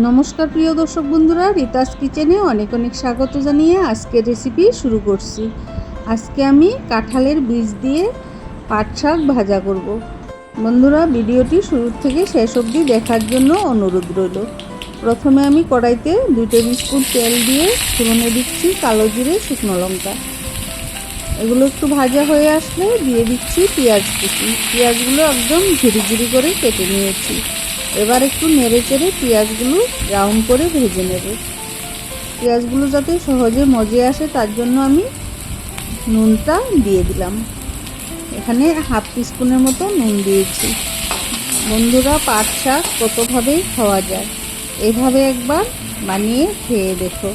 নমস্কার প্রিয় দর্শক বন্ধুরা, রিতাস কিচেনে অনেক অনেক স্বাগত জানিয়ে আজকের রেসিপি শুরু করছি। আজকে আমি কাঁঠালের বীজ দিয়ে পাট শাক ভাজা করব। বন্ধুরা, ভিডিওটি শুরু থেকে শেষ অবধি দেখার জন্য অনুরোধ রইল। প্রথমে আমি কড়াইতে দুই টেবিল স্পুন তেল দিয়ে ফোড়নে দিচ্ছি কালো জিরে, শুকনো লঙ্কা। এগুলো একটু ভাজা হয়ে আসলে দিয়ে দিচ্ছি পেঁয়াজ কুচি। পেঁয়াজগুলো একদম ঝিরি ঝিরি করে কেটে নিয়েছি। এবার একটু নেড়ে চেড়ে পেঁয়াজগুলো রাউন্ড করে ভেজে নেব। পেঁয়াজগুলো যাতে সহজে মজে আসে, তার জন্য আমি নুনটা দিয়ে দিলাম। এখানে হাফ টিস্পুনের মতো নুন দিয়েছি। বন্ধুরা, পাট শাক কতভাবেই খাওয়া যায়, এভাবে একবার বানিয়ে খেয়ে দেখো।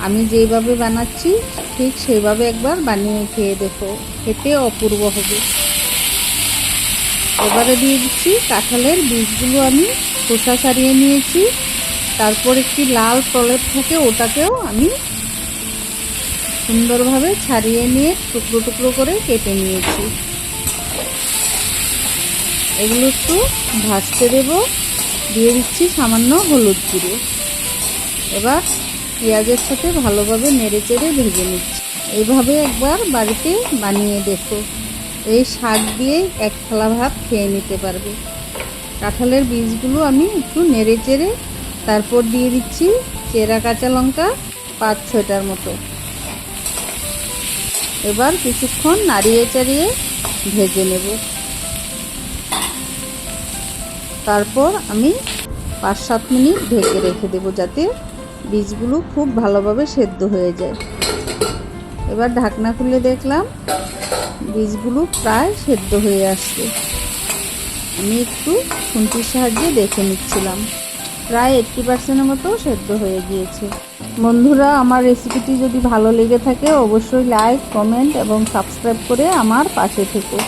আমি যেইভাবে বানাচ্ছি, ঠিক সেইভাবে একবার বানিয়ে খেয়ে দেখো। খেতে অপূর্ব হবে। এবারে দিয়ে দিচ্ছি কাঁঠালের বীজগুলো আমি খোসা ছাড়িয়ে নিয়েছি। তারপর একটি লাল প্রলেপ থাকে ওটাকেও আমি সুন্দরভাবে ছাড়িয়ে নিয়ে টুকরো টুকরো করে কেটে নিয়েছি। এগুলো একটু ভাজতে দেব। দিয়ে দিচ্ছি সামান্য হলুদ গুঁড়ো। এবার পেঁয়াজের সাথে ভালোভাবে নেড়ে চেড়ে ভেজে নিচ্ছি। এইভাবে একবার বাড়িতে বানিয়ে দেখো। এই শাক দিয়ে এক থালা ভাত খেয়ে নিতে পারবে। কাঁঠালের বীজগুলো আমি একটু নেড়ে চেড়ে তারপর দিয়ে দিচ্ছি চেরা কাঁচা লঙ্কা পাঁচ ছয়টার মতো। এবার কিছুক্ষণ নাড়িয়ে চাড়িয়ে ভেজে নেব। তারপর আমি পাঁচ সাত মিনিট ঢেকে রেখে দেবো যাতে বীজগুলো খুব ভালোভাবে সেদ্ধ হয়ে যায়। এবার ঢাকনা খুলে দেখলাম বীজগুলো প্রায় সেদ্ধ হয়ে আসছে। আমি একটু খুন্তির সাহায্যে দেখে নিচ্ছিলাম। প্রায় এইট্টি পার্সেন্টের মতো সেদ্ধ হয়ে গিয়েছে। বন্ধুরা, আমার রেসিপিটি যদি ভালো লেগে থাকে, অবশ্যই লাইক কমেন্ট এবং সাবস্ক্রাইব করে আমার পাশে থেকো।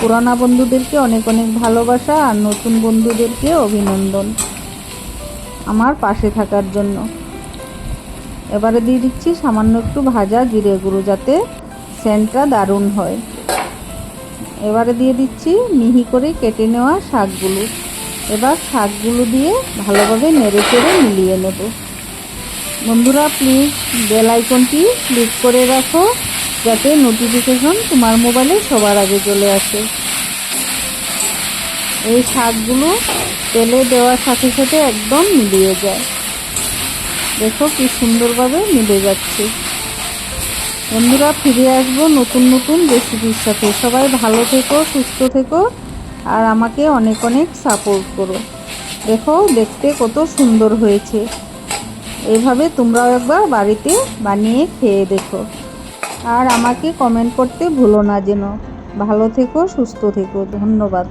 পুরানা বন্ধুদেরকে অনেক অনেক ভালোবাসা আর নতুন বন্ধুদেরকে অভিনন্দন আমার পাশে থাকার জন্য। এবারে দিয়ে দিচ্ছি সামান্য একটু ভাজা জিরে গুঁড়ো যাতে সেন্টটা দারুণ হয়। এবারে দিয়ে দিচ্ছি মিহি করে কেটে নেওয়া শাকগুলো। এবার শাকগুলো দিয়ে ভালোভাবে নেড়ে চেড়ে মিলিয়ে নেব। বন্ধুরা প্লিজ বেল আইকনটি ক্লিক করে রাখো, যাতে নোটিফিকেশন তোমার মোবাইলে সবার আগে চলে আসে। এই শাকগুলো তেলে দেওয়ার সাথে সাথে একদম মিলিয়ে যায়। দেখো কি সুন্দরভাবে মিলে যাচ্ছে। বন্ধুরা, ফিরে আসব নতুন নতুন রেসিপির সাথে। সবাই ভালো থেকো, সুস্থ থেকো, আর আমাকে অনেক অনেক সাপোর্ট করো। দেখো, দেখতে কত সুন্দর হয়েছে। এভাবে তোমরাও একবার বাড়িতে বানিয়ে খেয়ে দেখো। আর আমাকে কমেন্ট করতে ভুলো না যেন। ভালো থেকো, সুস্থ থেকো। ধন্যবাদ।